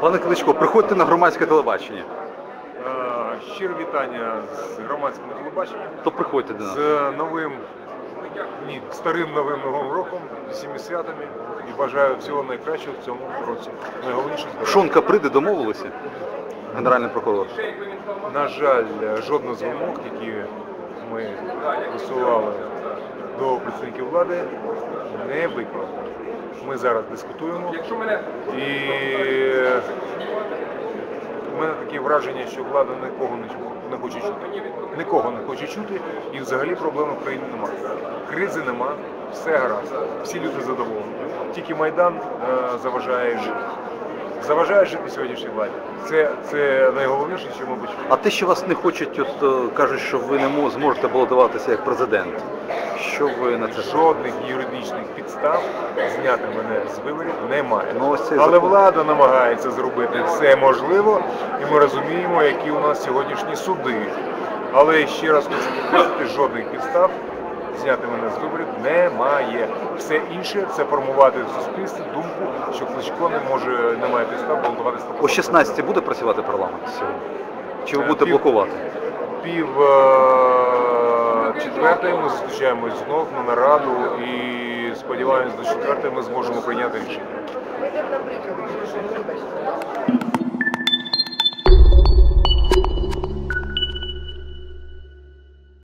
Пане Кличко, приходьте на громадське телебачення. Е, Щире вітання з громадським телебаченням, То приходьте до нас. з новим, ні, старим новим новим роком, всіми святами і бажаю всього найкращого в цьому році. Найголовніше здоров'я. Шонка прийде, домовилися? Генеральний прокурор. На жаль, жодна з вимог, які ми висували до представників влади, не виконана. Ми зараз дискутуємо і в мене таке враження, що влада нікого не, хоче чути. Нікого не хоче чути і взагалі проблем в країні немає. Кризи нема, все гаразд, всі люди задоволені. Тільки Майдан е, заважає жити. Заважає жити сьогоднішній владі. Це, це найголовніше, що ми почули. А те, що вас не хочуть, от е, кажуть, що ви не мо- зможете балотуватися як президент. Що ви на це? Жодних юридичних підстав зняти мене з виборів немає. Ну, ось цей Але закон. влада намагається зробити все можливо, і ми розуміємо, які у нас сьогоднішні суди. Але ще раз хочу підкреслити, жодних підстав зняти мене з виборів немає. Все інше це формувати в суспільстві думку, що Кличко не може, немає підстав балотуватися на О посаду. 16 буде працювати парламент сьогодні? Чи ви Е, будете пів- блокувати? Пів е, четвертої ми зустрічаємось знов на нараду і сподіваємось, до четвертої ми зможемо прийняти рішення.